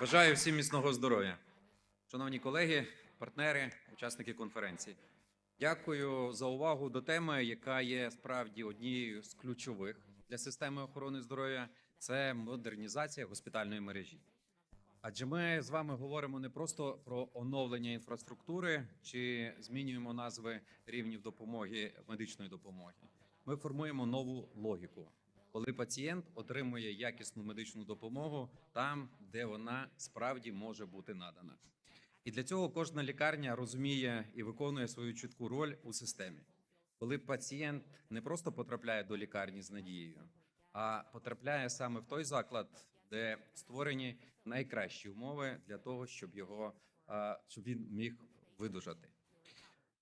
Бажаю всім міцного здоров'я. Шановні колеги, партнери, учасники конференції. Дякую за увагу до теми, яка є справді однією з ключових для системи охорони здоров'я. Це модернізація госпітальної мережі. Адже ми з вами говоримо не просто про оновлення інфраструктури чи змінюємо назви рівнів допомоги медичної допомоги. Ми формуємо нову логіку, коли пацієнт отримує якісну медичну допомогу там, де вона справді може бути надана. І для цього кожна лікарня розуміє і виконує свою чітку роль у системі. Коли пацієнт не просто потрапляє до лікарні з надією, а потрапляє саме в той заклад, де створені найкращі умови для того, щоб його щоб він міг видужати.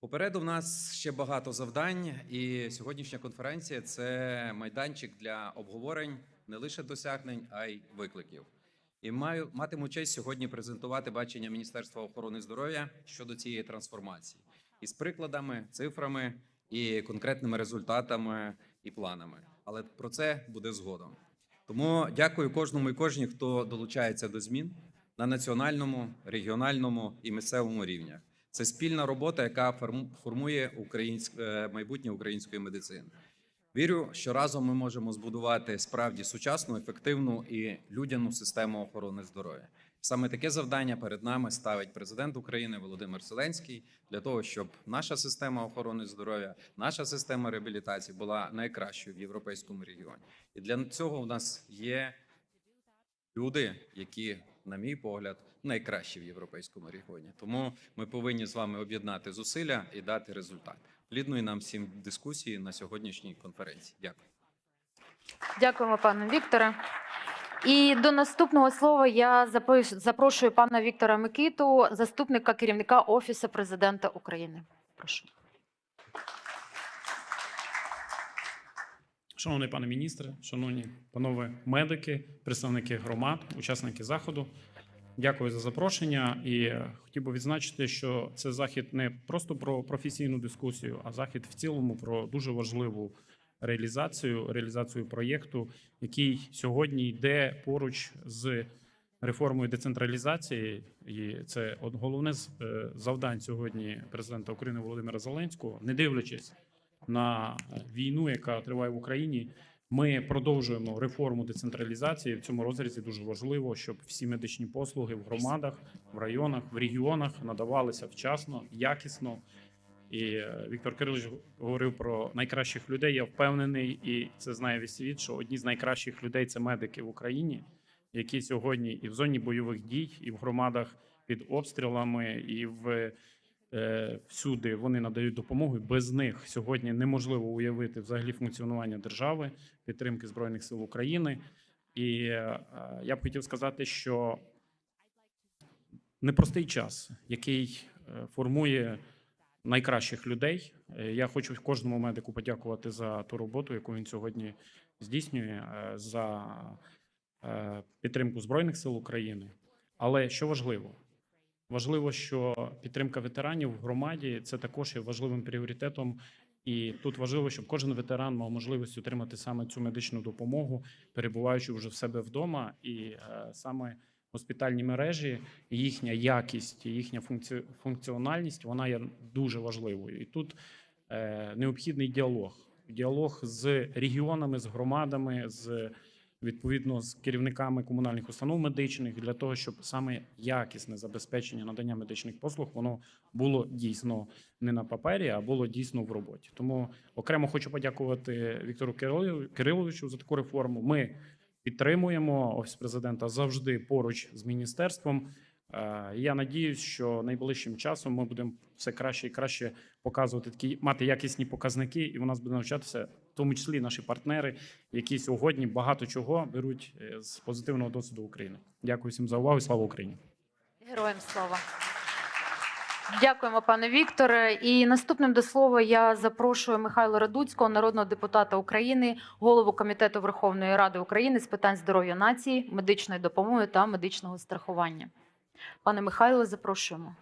Попереду в нас ще багато завдань, і сьогоднішня конференція це майданчик для обговорень не лише досягнень, а й викликів. І маю матиму честь сьогодні презентувати бачення Міністерства охорони здоров'я щодо цієї трансформації із прикладами, цифрами і конкретними результатами і планами. Але про це буде згодом. Тому дякую кожному і кожній, хто долучається до змін на національному, регіональному і місцевому рівнях. Це спільна робота, яка формує українськ... е, майбутнє української медицини. Вірю, що разом ми можемо збудувати справді сучасну, ефективну і людяну систему охорони здоров'я. Саме таке завдання перед нами ставить президент України Володимир Зеленський для того, щоб наша система охорони здоров'я, наша система реабілітації була найкращою в європейському регіоні. І для цього у нас є люди, які, на мій погляд, найкращі в європейському регіоні. Тому ми повинні з вами об'єднати зусилля і дати результат. Плідної нам всім дискусії на сьогоднішній конференції. Дякую. Дякуємо, пане Вікторе. І до наступного слова я запрошую пана Віктора Микиту, заступника керівника Офісу президента України. Прошу. Шановний пане міністре, шановні панове медики, представники громад, учасники заходу. Дякую за запрошення. І е, хотів би відзначити, що це захід не просто про професійну дискусію, а захід в цілому про дуже важливу реалізацію, реалізацію проєкту, який сьогодні йде поруч з реформою децентралізації. І це головне е, завдань сьогодні президента України Володимира Зеленського, не дивлячись на війну, яка триває в Україні. Ми продовжуємо реформу децентралізації. В цьому розрізі дуже важливо, щоб всі медичні послуги в громадах, в районах, в регіонах надавалися вчасно, якісно. І е, Віктор Кирилович говорив про найкращих людей. Я впевнений, і це знає весь світ, що одні з найкращих людей це медики в Україні, які сьогодні і в зоні бойових дій, і в громадах під обстрілами, і в всюди вони надають допомогу. Без них сьогодні неможливо уявити взагалі функціонування держави, підтримки збройних сил України. І е, я б хотів сказати, що непростий час, який е, формує найкращих людей. Е, Я хочу кожному медику подякувати за ту роботу, яку він сьогодні здійснює, е, за е, підтримку збройних сил України. Але що важливо? Важливо, що підтримка ветеранів в громаді це також є важливим пріоритетом. І тут важливо, щоб кожен ветеран мав можливість отримати саме цю медичну допомогу, перебуваючи вже в себе вдома, і е, саме госпітальні мережі, їхня якість, їхня функціональність вона є дуже важливою. І тут е, необхідний діалог. Діалог з регіонами, з громадами, з відповідно з керівниками комунальних установ медичних для того, щоб саме якісне забезпечення надання медичних послуг воно було дійсно не на папері, а було дійсно в роботі. Тому окремо хочу подякувати Віктору Кириловичу- за таку реформу. Ми підтримуємо офіс президента завжди поруч з міністерством. Е, Я надіюсь, що найближчим часом ми будемо все краще і краще показувати такі мати якісні показники, і у нас буде навчатися, в тому числі наші партнери, які сьогодні багато чого беруть е, з позитивного досвіду України. Дякую всім за увагу. Слава Україні! Героям слава. Дякуємо, пане Вікторе. І наступним до слова я запрошую Михайла Радуцького, народного депутата України, голову комітету Верховної Ради України з питань здоров'я нації, медичної допомоги та медичного страхування. Пане Михайло, запрошуємо.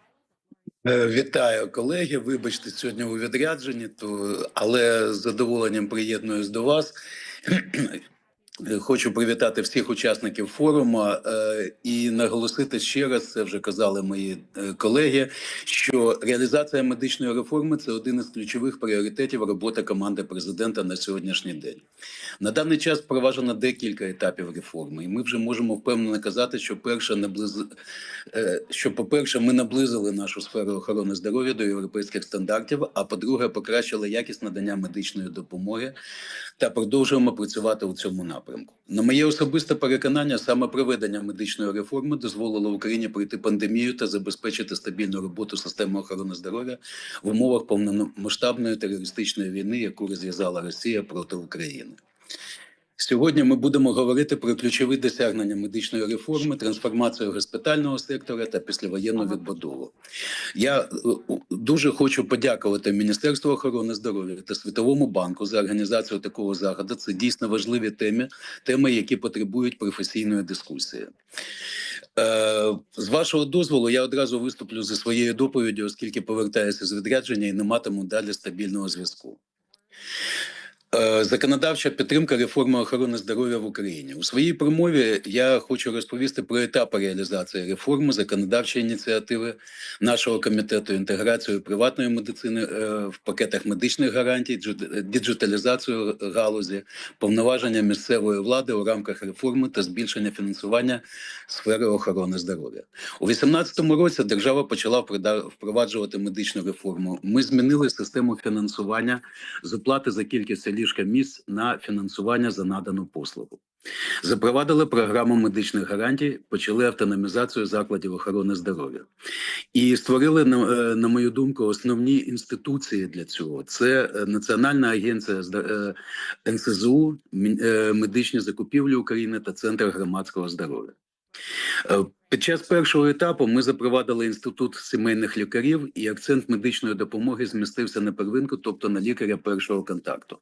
Е, Вітаю, колеги. Вибачте, сьогодні у відрядженні, то але з задоволенням приєднуюсь до вас. Хочу привітати всіх учасників форуму е, і наголосити ще раз, це вже казали мої е, колеги, що реалізація медичної реформи це один із ключових пріоритетів роботи команди президента на сьогоднішній день. На даний час впроваджено декілька етапів реформи, і ми вже можемо впевнено казати, що перше наблиз... е, що, по-перше, ми наблизили нашу сферу охорони здоров'я до європейських стандартів. А по-друге, покращили якість надання медичної допомоги та продовжуємо працювати у цьому напрямку. На моє особисте переконання, саме проведення медичної реформи дозволило Україні пройти пандемію та забезпечити стабільну роботу системи охорони здоров'я в умовах повномасштабної терористичної війни, яку розв'язала Росія проти України. Сьогодні ми будемо говорити про ключові досягнення медичної реформи, трансформацію госпітального сектора та післявоєнну відбудову. Я е, дуже хочу подякувати Міністерству охорони здоров'я та Світовому банку за організацію такого заходу. Це дійсно важливі теми, теми, які потребують професійної дискусії. Е, з вашого дозволу, я одразу виступлю зі своєю доповіддю, оскільки повертаюся з відрядження і не матиму далі стабільного зв'язку. Е, Законодавча підтримка реформи охорони здоров'я в Україні у своїй промові я хочу розповісти про етапи реалізації реформи, законодавчої ініціативи нашого комітету, інтеграцію приватної медицини е, в пакетах медичних гарантій, джу- діджиталізацію галузі, повноваження місцевої влади у рамках реформи та збільшення фінансування сфери охорони здоров'я. У 2018 році держава почала впроваджувати медичну реформу. Ми змінили систему фінансування з оплати за кількість ліжка місць на фінансування за надану послугу. Запровадили програму медичних гарантій, почали автономізацію закладів охорони здоров'я і створили, на, е, мою думку, основні інституції для цього. Це е, Національна агенція е, НСЗУ, медичні закупівлі України та Центр громадського здоров'я. Під час першого етапу ми запровадили інститут сімейних лікарів, і акцент медичної допомоги змістився на первинку, тобто на лікаря першого контакту.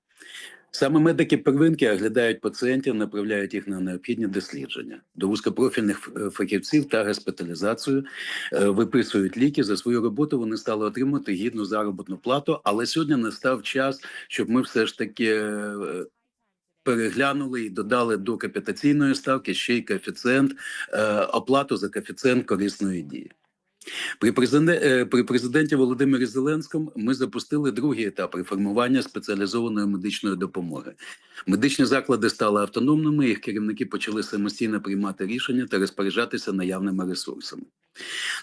Саме медики первинки оглядають пацієнтів, направляють їх на необхідні дослідження до вузькопрофільних е, фахівців та госпіталізацію, е, виписують ліки. За свою роботу вони стали отримувати гідну заробітну плату. Але сьогодні настав час, щоб ми все ж таки е, переглянули і додали до капітаційної ставки ще й коефіцієнт е, оплату за коефіцієнт корисної дії. При президенті, е, при президенті Володимирі Зеленському ми запустили другий етап реформування спеціалізованої медичної допомоги. Медичні заклади стали автономними, їх керівники почали самостійно приймати рішення та розпоряджатися наявними ресурсами.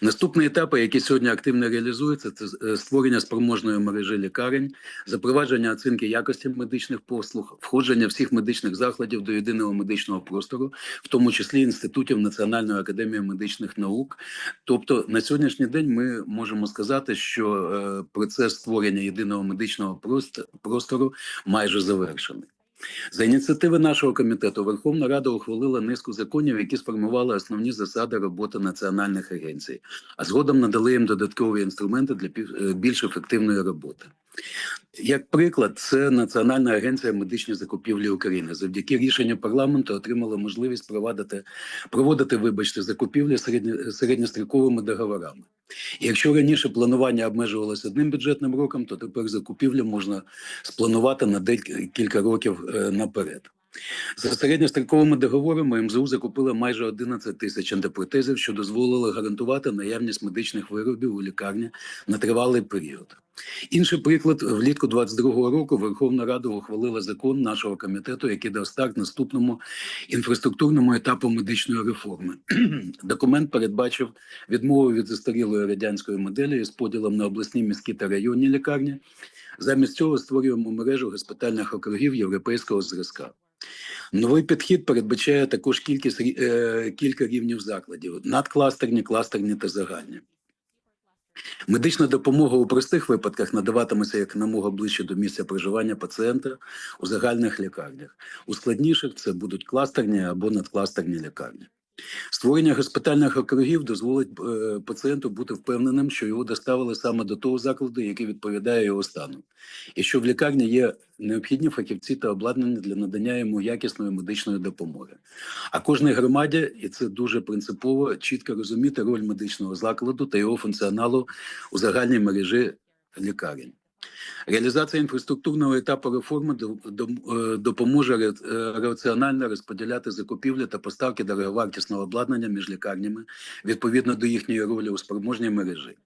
Наступні етапи, які сьогодні активно реалізуються, це е, створення спроможної мережі лікарень, запровадження оцінки якості медичних послуг, входження всіх медичних закладів до єдиного медичного простору, в тому числі інститутів Національної академії медичних наук. Тобто на сьогоднішній день ми можемо сказати, що е, процес створення єдиного медичного прост- простору майже завершений. За ініціативи нашого комітету Верховна Рада ухвалила низку законів, які сформували основні засади роботи національних агенцій, а згодом надали їм додаткові інструменти для е, більш ефективної роботи. Як приклад, це Національна агенція медичні закупівлі України. Завдяки рішенню парламенту отримала можливість проводити, проводити, вибачте, закупівлі середньо, середньостроковими договорами. Якщо раніше планування обмежувалося одним бюджетним роком, то тепер закупівлю можна спланувати на декілька років е, наперед. За середньостроковими договорами МЗУ закупили майже 11 тисяч ендопротезів, що дозволило гарантувати наявність медичних виробів у лікарні на тривалий період. Інший приклад влітку 22-го року Верховна Рада ухвалила закон нашого комітету, який дав старт наступному інфраструктурному етапу медичної реформи. Документ передбачив відмову від застарілої радянської моделі із поділом на обласні міські та районні лікарні. Замість цього створюємо мережу госпітальних округів європейського зразка. Новий підхід передбачає також кількість е, кілька рівнів закладів: надкластерні, кластерні та загальні. Медична допомога у простих випадках надаватиметься як намога ближче до місця проживання пацієнта у загальних лікарнях. У складніших це будуть кластерні або надкластерні лікарні. Створення госпітальних округів дозволить е, пацієнту бути впевненим, що його доставили саме до того закладу, який відповідає його стану, і що в лікарні є необхідні фахівці та обладнання для надання йому якісної медичної допомоги. А кожній громаді, і це дуже принципово, чітко розуміти роль медичного закладу та його функціоналу у загальній мережі лікарень. Реалізація інфраструктурного етапу реформи е, допоможе е, раціонально розподіляти закупівлі та поставки дороговартісного обладнання між лікарнями відповідно до їхньої ролі у спроможній мережі.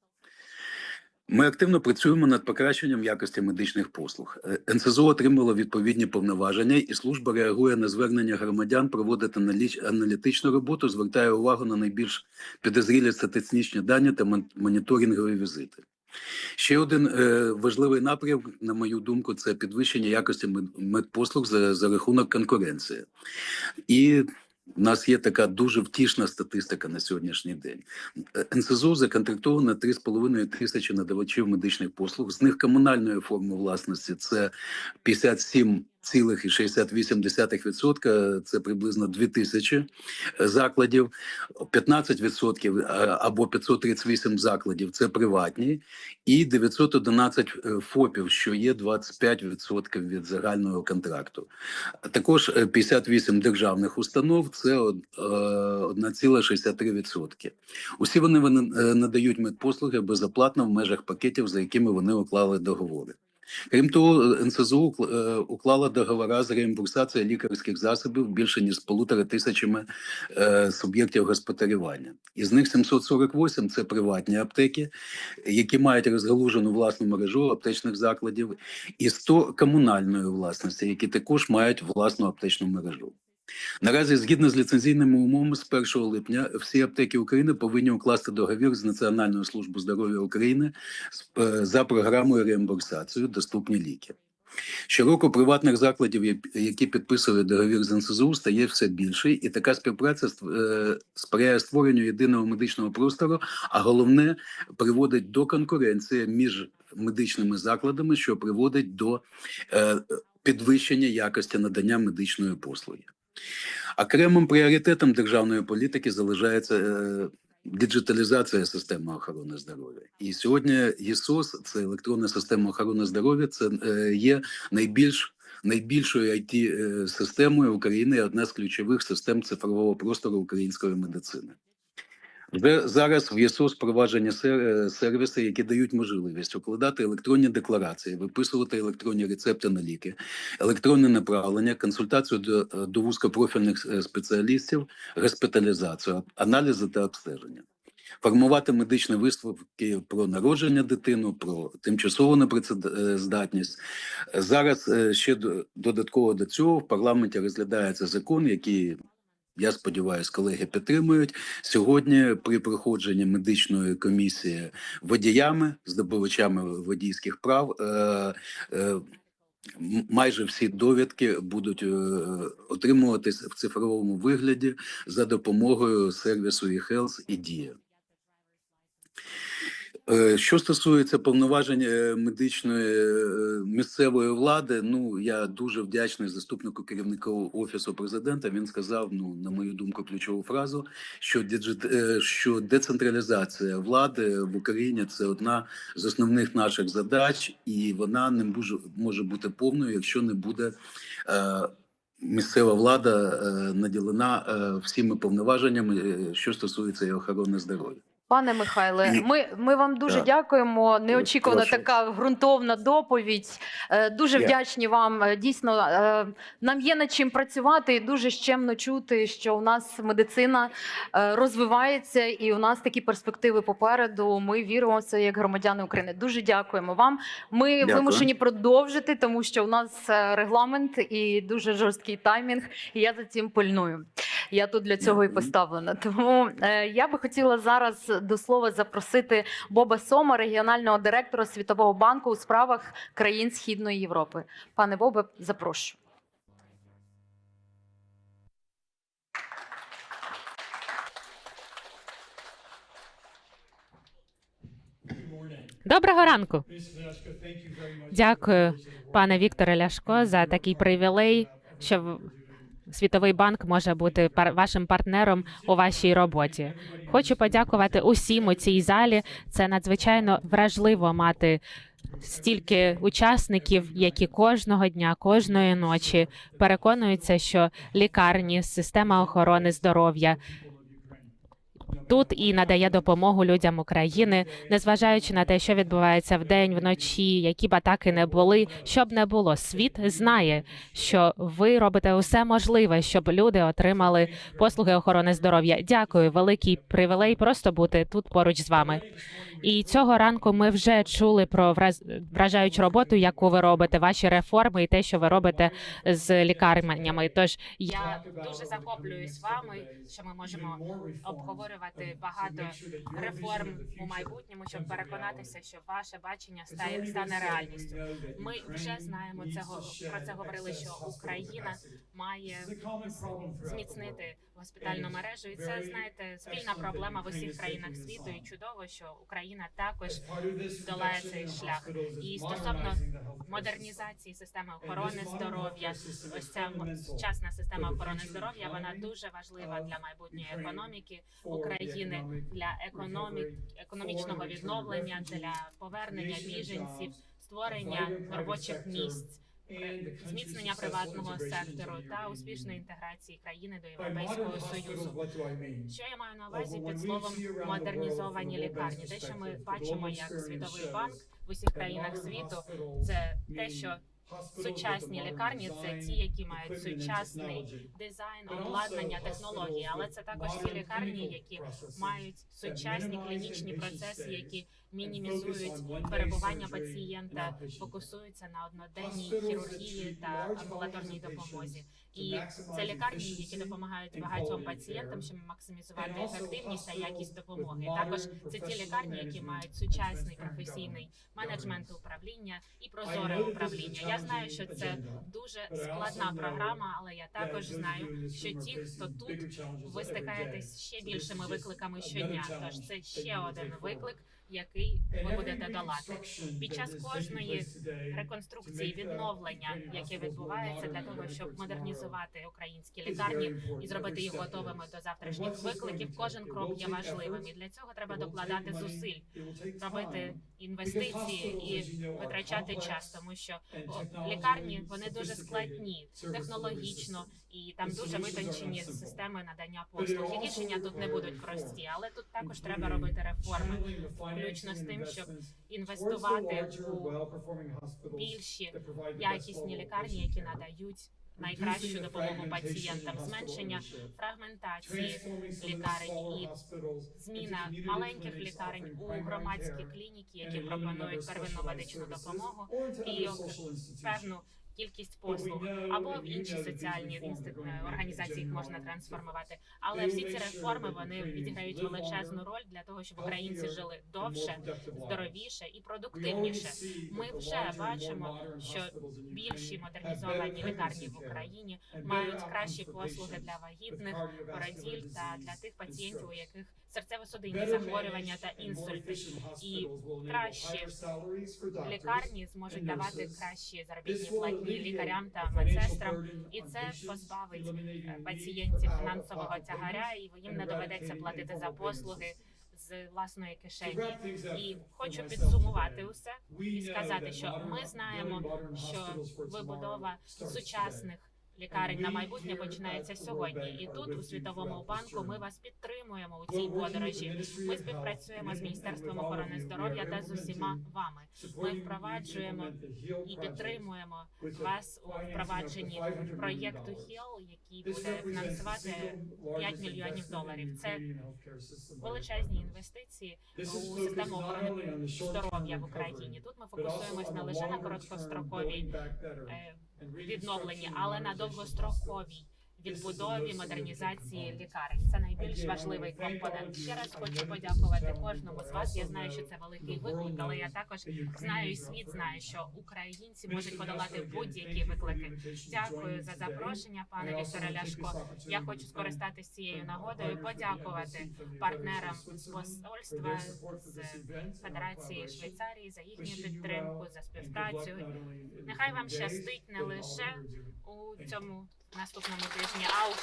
Ми активно працюємо над покращенням якості медичних послуг. Е, НСЗО отримало відповідні повноваження, і служба реагує на звернення громадян проводити аналітичну роботу, звертає увагу на найбільш підозрілі статистичні дані та моніторингові візити. Ще один е, важливий напрям, на мою думку, це підвищення якості мед- медпослуг за, за рахунок конкуренції. І в нас є така дуже втішна статистика на сьогоднішній день. НСЗУ законтрактовано 3,5 тисячі надавачів медичних послуг. З них комунальної форми власності це 57,68%, це приблизно 2 тисячі е, закладів, 15% е, або 538 закладів це приватні, і 911 е, ФОПів, що є 25% від загального контракту. Також е, 58 державних установ це од- е, 1,63%. Усі вони надають медпослуги безоплатно в межах пакетів, за якими вони уклали договори. Крім того, НСЗУ е, уклала договори з реімбурсації лікарських засобів більше ніж з полутора тисячами е, суб'єктів господарювання. Із них 748 – це приватні аптеки, які мають розгалужену власну мережу аптечних закладів, і 100 комунальної власності, які також мають власну аптечну мережу. Наразі, згідно з ліцензійними умовами, з 1 липня всі аптеки України повинні укласти договір з Національною службою здоров'я України е, за програмою реімбурсації доступні ліки. Щороку приватних закладів, які підписують договір з НСЗУ, стає все більше, і така співпраця е, сприяє створенню єдиного медичного простору, а головне приводить до конкуренції між медичними закладами, що приводить до е, підвищення якості надання медичної послуги. Окремим пріоритетом державної політики залишається е, діджиталізація системи охорони здоров'я. І сьогодні ЄСОС, це електронна система охорони здоров'я, це е, є найбільш найбільшою it е, системою України, одна з ключових систем цифрового простору української медицини. Вже зараз в ЄСО впроваджені сер- е, сервіси, які дають можливість укладати електронні декларації, виписувати електронні рецепти на ліки, електронне направлення, консультацію до, е, до вузькопрофільних е, спеціалістів, госпіталізацію, аналізи та обстеження. Формувати медичні висновки про народження дитину, про тимчасову непрацездатність. Зараз ще до- додатково до цього в парламенті розглядається закон, який я сподіваюся, колеги підтримують сьогодні. При проходженні медичної комісії водіями, здобувачами водійських прав. Е, е, Майже всі довідки будуть е, отримуватись в цифровому вигляді за допомогою сервісу eHealth і Дія. Е, Що стосується повноважень е, медичної е, місцевої влади, ну я дуже вдячний заступнику керівника офісу президента. Він сказав, ну на мою думку, ключову фразу, що діджит, що децентралізація влади в Україні це одна з основних наших задач, і вона не може, може бути повною, якщо не буде. Е, Місцева влада наділена всіми повноваженнями, що стосується і охорони здоров'я. Пане Михайле, ми, ми вам дуже Так. дякуємо. Неочікувана Прошу. така ґрунтовна доповідь. Е, Дуже Я- вдячні вам. Е, Дійсно, е, нам є над чим працювати, і дуже щемно чути, що у нас медицина розвивається, і у нас такі перспективи попереду. Ми віримо в це як громадяни України. Дуже дякуємо вам. Ми Дякую. вимушені продовжити, тому що у нас регламент і дуже жорсткий таймінг. І я за цим пильную. Я тут для цього і поставлена. Тому я би хотіла зараз до слова запросити Боба Сома, регіонального директора Світового банку у справах країн Східної Європи. Пане Бобе, запрошую. Доброго ранку. Дякую, пане Вікторе Ляшко, за такий привілей, що Світовий банк може бути пар- вашим партнером у вашій роботі. Хочу подякувати усім у цій залі. Це надзвичайно вражливо мати стільки учасників, які кожного дня, кожної ночі переконуються, що лікарні, система охорони здоров'я тут і надає допомогу людям України, незважаючи на те, що відбувається вдень, вночі, які б атаки не були, щоб не було. Світ знає, що ви робите усе можливе, щоб люди отримали послуги охорони здоров'я. Дякую, великий привілей просто бути тут поруч з вами. І цього ранку ми вже чули про вражаючу роботу, яку ви робите, ваші реформи і те, що ви робите з лікарнями. Тож я дуже захоплююсь вами, що ми можемо обговорювати багато реформ у майбутньому, щоб переконатися, що ваше бачення стає стане реальністю. Ми вже знаємо цього про це говорили, що Україна має зміцнити госпітальну мережу, і це знаєте спільна проблема в усіх країнах світу. І чудово, що Україна також долає цей шлях. І стосовно модернізації системи охорони здоров'я, ось ця сучасна система охорони здоров'я, вона дуже важлива для майбутньої економіки України, для економік, економічного відновлення, для повернення біженців, створення робочих місць. Зміцнення приватного сектору та успішної інтеграції країни до Європейського союзу. Що я маю на увазі під словом модернізовані лікарні? Те, що ми бачимо як світовий банк в усіх країнах світу, це те, що сучасні лікарні це ті, які мають сучасний дизайн, обладнання, технології, але це також ті лікарні, які мають сучасні клінічні процеси, які мінімізують перебування пацієнта, фокусуються на одноденній хірургії та амбулаторній допомозі. І це лікарні, які допомагають багатьом пацієнтам, щоб максимізувати ефективність та якість допомоги. Також це ті лікарні, які мають сучасний професійний менеджмент управління і прозоре управління. Я знаю, що це дуже складна програма, але я також знаю, що ті, хто тут, ви стикаєтесь ще більшими викликами щодня. Тож це ще один виклик, який ви будете долати. Під час кожної реконструкції відновлення, яке відбувається для того, щоб модернізувати українські лікарні і зробити їх готовими до завтрашніх викликів. Кожен крок є важливим, і для цього треба докладати зусиль, робити інвестиції і витрачати час, тому що лікарні вони дуже складні технологічно, і там дуже витончені системи надання послуг. І рішення тут не будуть прості, але тут також треба робити реформи, включно з тим, щоб інвестувати у більші якісні лікарні, які надають найкращу допомогу пацієнтам, зменшення фрагментації лікарень і зміна маленьких лікарень у громадські клініки, які пропонують первинну медичну допомогу і певну кількість послуг або в інші соціальні інститу- організації їх можна трансформувати. Але всі ці реформи вони відіграють величезну роль для того, щоб українці жили довше, здоровіше і продуктивніше. Ми вже бачимо, що більші модернізовані лікарні в Україні мають кращі послуги для вагітних, породіль та для тих пацієнтів, у яких серцево-судинні захворювання та інсульти. І кращі лікарні зможуть давати кращі заробітні платні лікарям та медсестрам, і це позбавить пацієнтів фінансового тягаря, і їм не доведеться платити за послуги з власної кишені. І хочу підсумувати усе і сказати, що ми знаємо, що вибудова сучасних лікарень на майбутнє починається сьогодні. І тут, у світовому банку, ми вас підтримуємо у цій подорожі. Ми співпрацюємо з міністерством охорони здоров'я та з усіма вами. Ми впроваджуємо і підтримуємо вас у впровадженні проєкту HEAL, який буде фінансувати 5 мільйонів доларів. Це величезні інвестиції у систему охорони здоров'я в Україні. Тут ми фокусуємось не лише на короткостроковій відновленні, але на довгостроковій відбудові модернізації лікарень. Це найбільш важливий компонент. Ще раз хочу подякувати кожному з вас. Я знаю, що це великий виклик, але я також знаю, і світ знає, що українці можуть подолати будь-які виклики. Дякую за запрошення, пане Вікторе Ляшко. Я хочу скористатися цією нагодою, подякувати партнерам з посольства з Федерації Швейцарії за їхню підтримку, за співпрацю. Нехай вам щастить не лише у цьому наступному тижні, а у.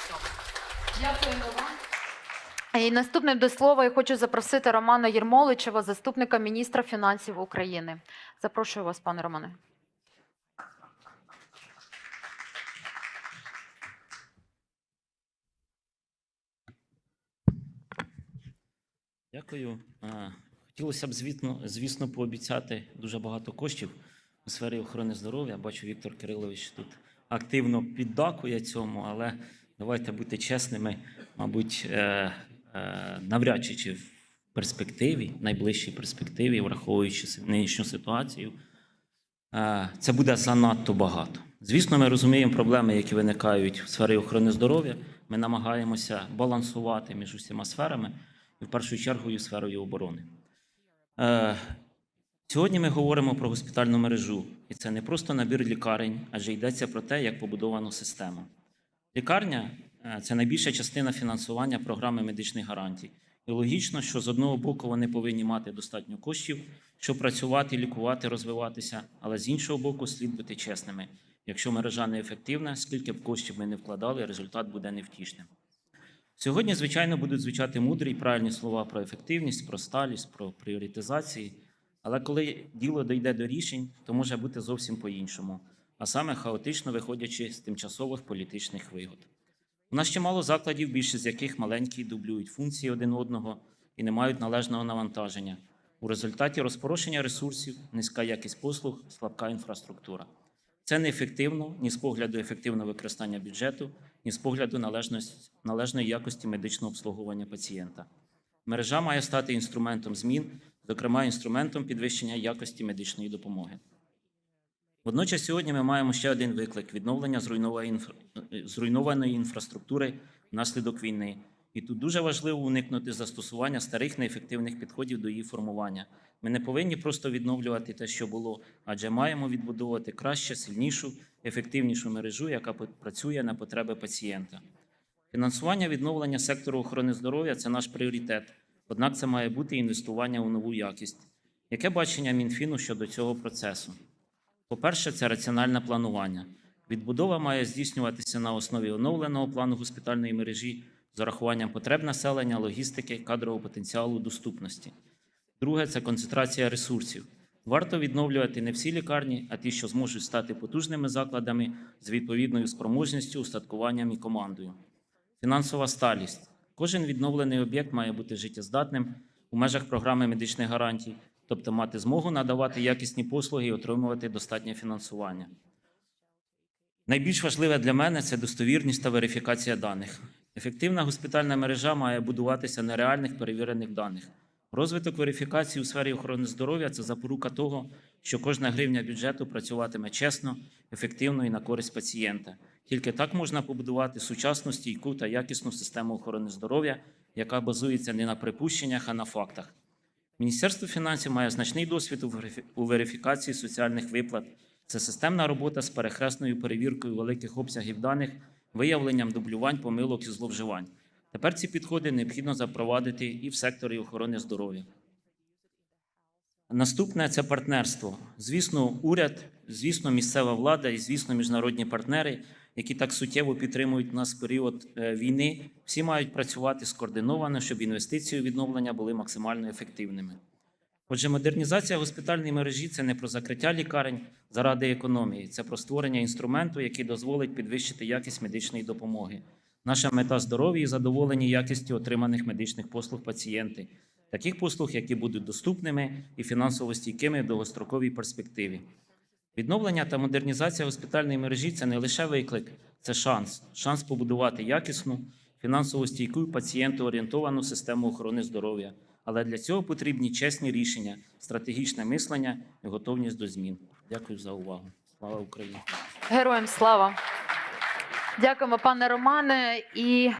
Дякуємо вам. І наступним до слова я хочу запросити Романа Єрмоличева, заступника міністра фінансів України. Запрошую вас, пане Романе. Дякую. Хотілося б, звітно, звісно, пообіцяти дуже багато коштів у сфері охорони здоров'я. Бачу, Віктор Кирилович тут активно піддакує цьому, але давайте бути чесними, мабуть, е, е, навряд чи в перспективі, найближчій перспективі, враховуючи нинішню ситуацію, е, це буде занадто багато. Звісно, ми розуміємо проблеми, які виникають в сфері охорони здоров'я. Ми намагаємося балансувати між усіма сферами і в першу чергу і сферою оборони. Сьогодні ми говоримо про госпітальну мережу, і це не просто набір лікарень, адже йдеться про те, як побудовано система. Лікарня е, це найбільша частина фінансування програми медичних гарантій. І логічно, що з одного боку вони повинні мати достатньо коштів, щоб працювати, лікувати, розвиватися, але з іншого боку, слід бути чесними. Якщо мережа не ефективна, скільки б коштів ми не вкладали, результат буде невтішним. Сьогодні, звичайно, будуть звучати мудрі і правильні слова про ефективність, про сталість, про пріоритизації. Але коли діло дійде до рішень, то може бути зовсім по-іншому, а саме хаотично виходячи з тимчасових політичних вигод. У нас ще мало закладів, більшість з яких маленькі дублюють функції один одного і не мають належного навантаження. У результаті розпорошення ресурсів, низька якість послуг, слабка інфраструктура. Це неефективно ні з погляду ефективного використання бюджету, ні з погляду належної якості медичного обслуговування пацієнта. Мережа має стати інструментом змін, зокрема інструментом підвищення якості медичної допомоги. Водночас сьогодні ми маємо ще один виклик відновлення зруйнованої, інфра... зруйнованої інфраструктури внаслідок війни. І тут дуже важливо уникнути застосування старих неефективних підходів до її формування. Ми не повинні просто відновлювати те, що було, адже маємо відбудовувати краще, сильнішу, ефективнішу мережу, яка працює на потреби пацієнта. Фінансування відновлення сектору охорони здоров'я це наш пріоритет. Однак це має бути інвестування у нову якість. Яке бачення Мінфіну щодо цього процесу? По-перше, це раціональне планування. Відбудова має здійснюватися на основі оновленого плану госпітальної мережі з урахуванням потреб населення, логістики, кадрового потенціалу, доступності. Друге це концентрація ресурсів. Варто відновлювати не всі лікарні, а ті, що зможуть стати потужними закладами з відповідною спроможністю, устаткуванням і командою. Фінансова сталість. Кожен відновлений об'єкт має бути життєздатним у межах програми медичних гарантій, тобто мати змогу надавати якісні послуги і отримувати достатнє фінансування. Найбільш важливе для мене це достовірність та верифікація даних. Ефективна госпітальна мережа має будуватися на реальних перевірених даних. Розвиток верифікації у сфері охорони здоров'я це запорука того, що кожна гривня бюджету працюватиме чесно, ефективно і на користь пацієнта. Тільки так можна побудувати сучасну, стійку та якісну систему охорони здоров'я, яка базується не на припущеннях, а на фактах. Міністерство фінансів має значний досвід у верифікації соціальних виплат. Це системна робота з перехресною перевіркою великих обсягів даних, виявленням дублювань, помилок і зловживань. Тепер ці підходи необхідно запровадити і в секторі охорони здоров'я. Наступне це партнерство. Звісно, уряд, звісно, місцева влада і, звісно, міжнародні партнери, які так суттєво підтримують нас в період е, війни, всі мають працювати скоординовано, щоб інвестиції у відновлення були максимально ефективними. Отже, модернізація госпітальної мережі це не про закриття лікарень заради економії, це про створення інструменту, який дозволить підвищити якість медичної допомоги. Наша мета здоров'я і задоволені якістю отриманих медичних послуг пацієнти, таких послуг, які будуть доступними і фінансово стійкими в довгостроковій перспективі. Відновлення та модернізація госпітальної мережі це не лише виклик, це шанс. Шанс побудувати якісну, фінансово стійку пацієнтоорієнтовану систему охорони здоров'я. Але для цього потрібні чесні рішення, стратегічне мислення і готовність до змін. Дякую за увагу. Слава Україні! Героям слава! Дякуємо, пане Романе. І